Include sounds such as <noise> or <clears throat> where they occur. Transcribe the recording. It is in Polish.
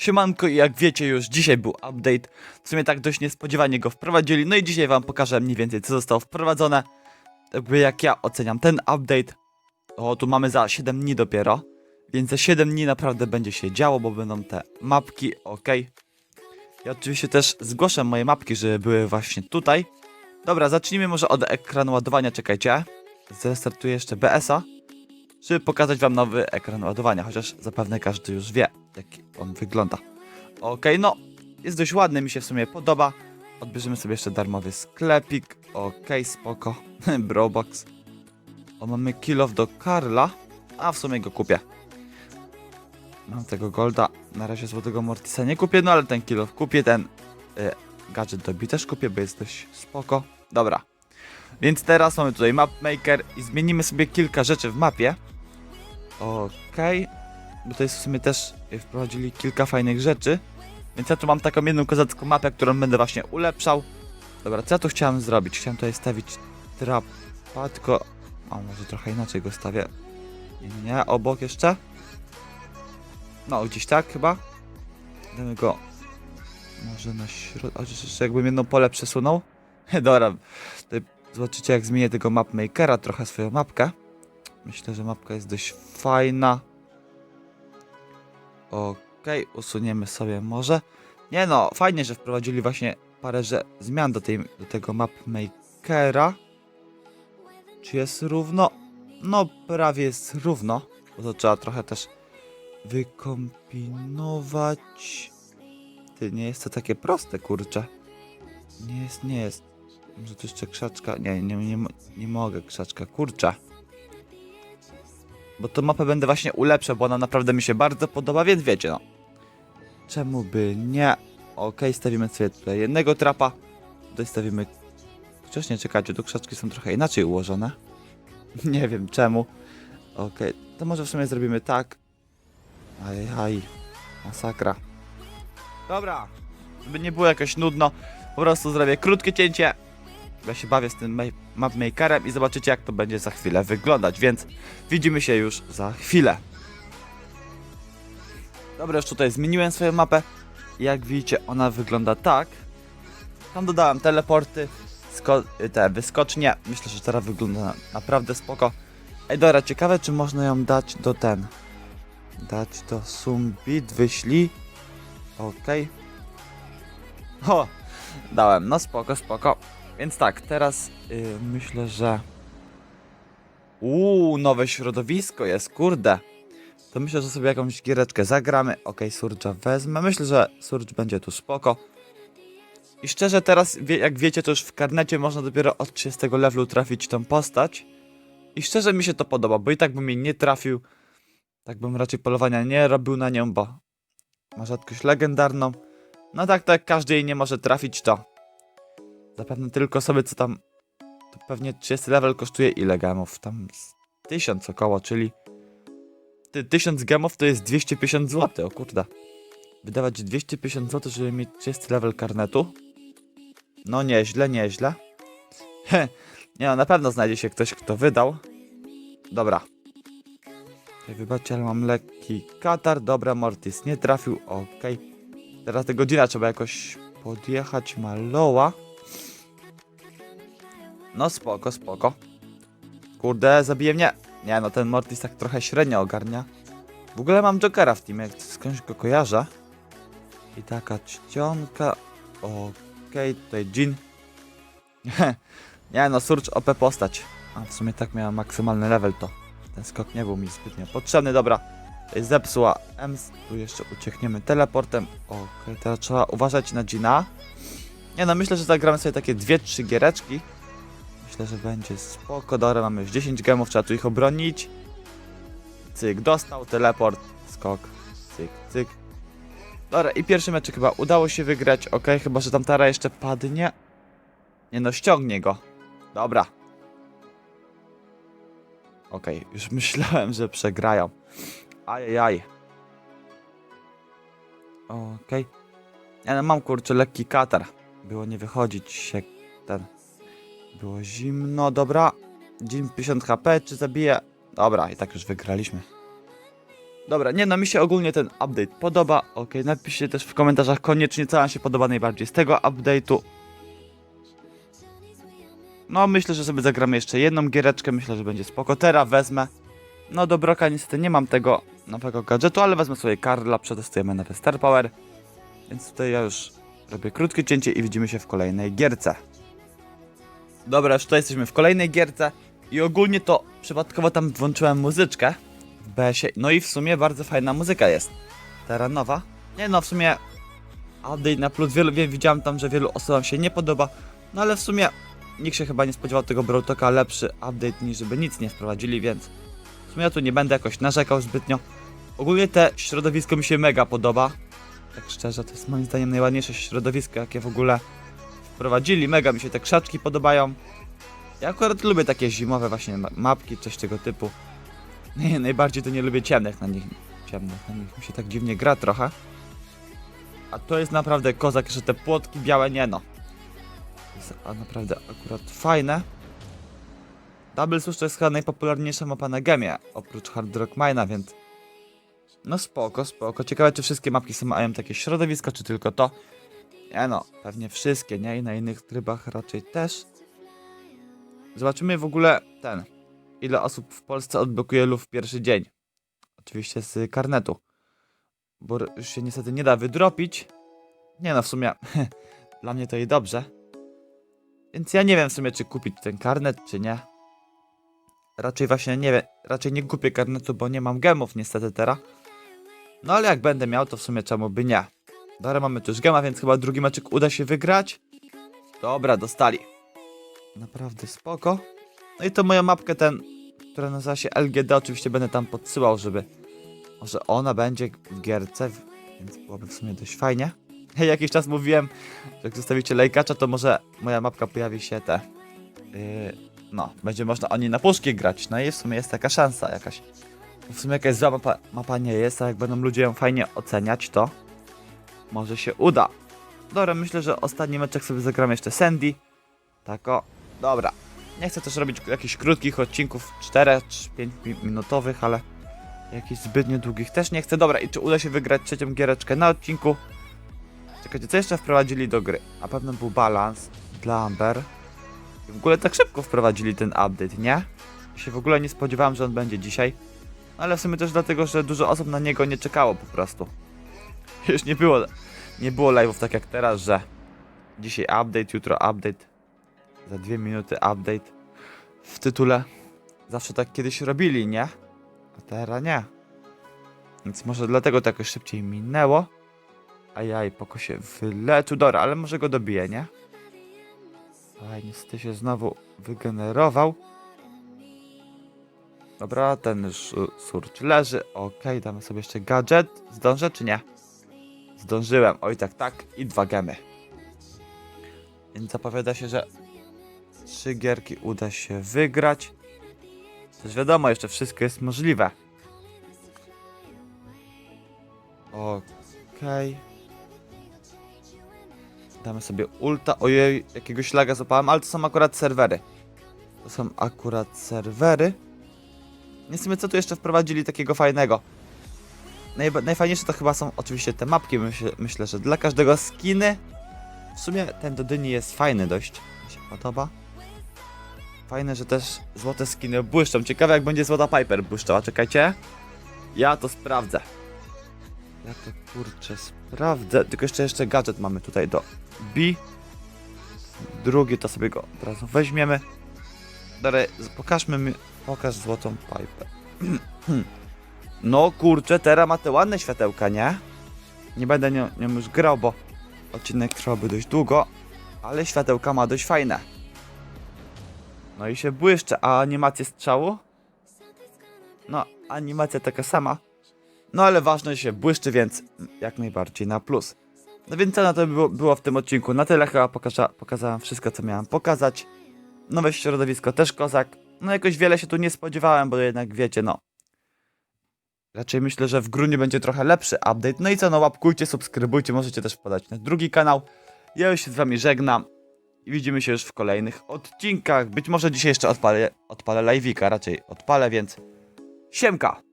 Siemanko i jak wiecie już dzisiaj był update, w sumie tak dość niespodziewanie go wprowadzili, no i dzisiaj wam pokażę mniej więcej co zostało wprowadzone, jak ja oceniam ten update. O, tu mamy za 7 dni dopiero, więc za 7 dni naprawdę będzie się działo, bo będą te mapki, ok. Ja oczywiście też zgłoszę moje mapki, żeby były właśnie tutaj. Dobra, zacznijmy może od ekranu ładowania, czekajcie. Zrestartuję jeszcze BS-a, żeby pokazać wam nowy ekran ładowania, chociaż zapewne każdy już wie, jak on wygląda. Okej, no, jest dość ładny, mi się w sumie podoba. Odbierzemy sobie jeszcze darmowy sklepik. Okej, spoko. <laughs> Brobox. O, mamy kill off do Karla, a w sumie go kupię. Mam tego golda, na razie złotego Mortisa nie kupię, no ale ten kill off kupię, ten y, gadżet dobi też kupię, bo jest dość spoko. Dobra. Więc teraz mamy tutaj map maker i zmienimy sobie kilka rzeczy w mapie. Okej. Bo to jest w sumie też wprowadzili kilka fajnych rzeczy. Więc ja tu mam taką jedną kozacką mapę, którą będę właśnie ulepszał. Dobra, co ja tu chciałem zrobić? Chciałem tutaj stawić trapa, tylko... O, może trochę inaczej go stawię. Nie, nie, obok jeszcze. No, gdzieś tak chyba. Damy go... Może na środek... Jeszcze jakbym jedno pole przesunął. <laughs> Dobra, zobaczycie jak zmienię tego mapmakera, trochę swoją mapkę. Myślę, że mapka jest dość fajna. Okej, usuniemy sobie może. Nie no, fajnie, że wprowadzili właśnie parę że zmian do, tej, do tego mapmakera. Czy jest równo? No, prawie jest równo. Bo to trzeba trochę też wykombinować. Ty, nie jest to takie proste, kurczę. Nie jest, nie jest. Może tu jeszcze krzaczka? Nie, nie, nie, nie mogę krzaczka, kurczę. Bo tą mapę będę właśnie ulepszał, bo ona naprawdę mi się bardzo podoba, więc wiecie no. Czemu by nie? Okej, stawimy sobie tutaj jednego trapa. Tutaj stawimy... Chociaż nie, czekajcie, tu krzaczki są trochę inaczej ułożone. <laughs> nie wiem czemu. Okej, to może w sumie zrobimy tak. Ajaj, masakra. Dobra, żeby nie było jakoś nudno, po prostu zrobię krótkie cięcie. Ja się bawię z tym ma- mapmakerem i zobaczycie jak to będzie za chwilę wyglądać, więc widzimy się już za chwilę. Dobra, już tutaj zmieniłem swoją mapę. Jak widzicie, ona wygląda tak. Tam dodałem teleporty, te wyskocznie. Myślę, że teraz wygląda na- naprawdę spoko. Ej, dobra, ciekawe, czy można ją dać do ten. Dać do Sumbit, wyślij. Okej. O, dałem, no spoko, spoko. Więc tak, teraz y, myślę, że. Uuu, nowe środowisko jest, kurde. To myślę, że sobie jakąś giereczkę zagramy. Okej, Surge'a wezmę. Myślę, że Surge będzie tu spoko. I szczerze teraz, wie, jak wiecie, to już w karnecie można dopiero od 30 levelu trafić tą postać. I szczerze mi się to podoba, bo i tak bym jej nie trafił. Tak bym raczej polowania nie robił na nią, bo ma rzadkość legendarną. No tak, tak, każdy jej nie może trafić, to zapewne tylko osoby, co tam... To pewnie 30 level kosztuje ile gemów? Tam z 1000 około, czyli... Ty, 1000 gemów to jest 250 zł, o kurde. Wydawać 250 zł, żeby mieć 30 level karnetu? No nieźle, nieźle. He, nie no, na pewno znajdzie się ktoś, kto wydał. Dobra. Wybaczcie, ale mam lekki katar. Dobra, Mortis nie trafił, okej. Teraz te godzina trzeba jakoś podjechać Maloła. No spoko, spoko. Kurde, zabije mnie. Nie no, ten Mortis tak trochę średnio ogarnia. W ogóle mam Jokera w teamie, skądś go kojarzę. I taka czcionka. Okej, tutaj Jin. <laughs> nie no, Surge OP postać. A w sumie tak miałem maksymalny level to. Ten skok nie był mi zbytnio potrzebny, dobra. Zepsuła Ems, tu jeszcze uciekniemy teleportem. Okej, teraz trzeba uważać na Gina. Nie no, myślę, że zagramy sobie takie 2-3 giereczki. Myślę, że będzie spoko. Dobra, mamy już 10 gemów, trzeba tu ich obronić. Cyk, dostał, teleport, skok, cyk, cyk. Dobra, i pierwszy meczek chyba udało się wygrać, ok, chyba, że tam Tara jeszcze padnie. Nie no, ściągnie go. Dobra. Okej, już <laughs> myślałem, że przegrają. Ajajaj. Okej. Ja no, mam kurczę lekki katar. Było nie wychodzić się ten. Było zimno, dobra. Jim 50 HP, czy zabije? Dobra, i tak już wygraliśmy. Dobra, nie no, mi się ogólnie ten update podoba. Okej, napiszcie też w komentarzach koniecznie, co wam się podoba najbardziej z tego update'u. No, myślę, że sobie zagramy jeszcze jedną giereczkę, myślę, że będzie spoko. Teraz wezmę. No, do Broka niestety nie mam tego nowego gadżetu, ale wezmę sobie Karla, przetestujemy nowy Star Power. Więc tutaj ja już robię krótkie cięcie i widzimy się w kolejnej gierce. Dobra, już tutaj jesteśmy w kolejnej gierce i ogólnie to przypadkowo tam włączyłem muzyczkę w BS-ie. No i w sumie bardzo fajna muzyka jest. Teraz nowa. Nie no, w sumie update na plus. Wielu, wie, widziałem tam, że wielu osobom się nie podoba. No ale w sumie nikt się chyba nie spodziewał tego Brotoka lepszy update niż żeby nic nie wprowadzili, więc w sumie ja tu nie będę jakoś narzekał zbytnio. Ogólnie te środowisko mi się mega podoba. Tak szczerze, to jest moim zdaniem najładniejsze środowisko, jakie w ogóle wprowadzili. Mega mi się te krzaczki podobają. Ja akurat lubię takie zimowe właśnie ma- mapki, coś tego typu. Nie, najbardziej to nie lubię ciemnych na nich. Ciemnych na nich mi się tak dziwnie gra trochę. A to jest naprawdę kozak, że te płotki białe nie no. Jest naprawdę akurat fajne. Double Sush to jest chyba najpopularniejsza mapa na gemie, oprócz Hard Rock Mine'a, więc... No spoko, spoko. Ciekawe, czy wszystkie mapki są mają takie środowisko, czy tylko to. Nie no, pewnie wszystkie, nie? I na innych trybach raczej też. Zobaczymy w ogóle ten. Ile osób w Polsce odblokuje luf w pierwszy dzień. Oczywiście z karnetu. Bo już się niestety nie da wydropić. Nie no, w sumie <laughs> dla mnie to i dobrze. Więc ja nie wiem w sumie, czy kupić ten karnet, czy nie. Raczej właśnie nie wiem, raczej nie kupię karnetu, bo nie mam gemów niestety teraz. No ale jak będę miał, to w sumie czemu by nie. Dobra, mamy już gema, więc chyba drugi meczek uda się wygrać. Dobra, dostali. Naprawdę spoko. No i to moją mapkę ten, która nazywa się LGD, oczywiście będę tam podsyłał, żeby może ona będzie w gierce, więc byłoby w sumie dość fajnie. <laughs> Ja jakiś czas mówiłem, że jak zostawicie lajkacza, to może moja mapka pojawi się te... Yy, no, będzie można o niej na puszki grać. No i w sumie jest taka szansa jakaś. W sumie jakaś zła mapa, mapa nie jest, a jak będą ludzie ją fajnie oceniać, to może się uda. Dobra, myślę, że ostatni meczek sobie zagramy jeszcze Sandy. Tak o, dobra. Nie chcę też robić jakichś krótkich odcinków, 4 czy 5 mi- minutowych, ale jakichś zbytnio długich też nie chcę. Dobra, i czy uda się wygrać trzecią giereczkę na odcinku? Czekajcie, co jeszcze wprowadzili do gry? Na pewno był balans dla Amber. I w ogóle tak szybko wprowadzili ten update, nie? Się w ogóle nie spodziewałem, że on będzie dzisiaj. Ale w sumie też dlatego, że dużo osób na niego nie czekało po prostu. <laughs> Już nie było, nie było live'ów tak jak teraz, że dzisiaj update, jutro update, za dwie minuty update w tytule. Zawsze tak kiedyś robili, nie? A teraz nie. Więc może dlatego jakoś szybciej minęło. Ajaj, poko się wyleczył. Dobra, ale może go dobiję, nie? Aj, niestety się znowu wygenerował. Dobra, ten już surcz leży. Okej, damy sobie jeszcze gadżet. Zdążę czy nie? Zdążyłem. Oj, tak, tak. I dwa gemy. Więc zapowiada się, że trzy gierki uda się wygrać. Też wiadomo, jeszcze wszystko jest możliwe. Okej. Damy sobie ulta. Ojej, jakiegoś laga złapałem, ale to są akurat serwery. To są akurat serwery. Nie wiem, co tu jeszcze wprowadzili takiego fajnego. Najba- najfajniejsze to chyba są oczywiście te mapki. Myślę, myślę, że dla każdego skiny. W sumie ten do dyni jest fajny dość. Mi się podoba. Fajne, że też złote skiny błyszczą. Ciekawe jak będzie złota Piper błyszczała. Czekajcie. Ja to sprawdzę. Ja to kurczę sprawdzę. Tylko jeszcze jeszcze gadżet mamy tutaj do B. Drugi to sobie go od razu weźmiemy. Dalej, pokażmy mi. Pokaż złotą Piper. <clears throat> No kurczę, teraz ma te ładne światełka, nie? Nie będę nią, nią już grał, bo odcinek trwałby dość długo, ale światełka ma dość fajne. No i się błyszcze, a animację strzału? No, animacja taka sama. No ale ważne, że się błyszczy, więc jak najbardziej na plus. No więc co na to było, było w tym odcinku? Na tyle chyba pokaza pokazałem wszystko, co miałem pokazać. Nowe środowisko też kozak. No jakoś wiele się tu nie spodziewałem, bo jednak wiecie, no. Raczej myślę, że w grudniu będzie trochę lepszy update. No i co, no łapkujcie, subskrybujcie, możecie też podać na drugi kanał. Ja już się z wami żegnam i widzimy się już w kolejnych odcinkach. Być może dzisiaj jeszcze odpalę, odpalę live'ika, raczej odpalę, więc siemka!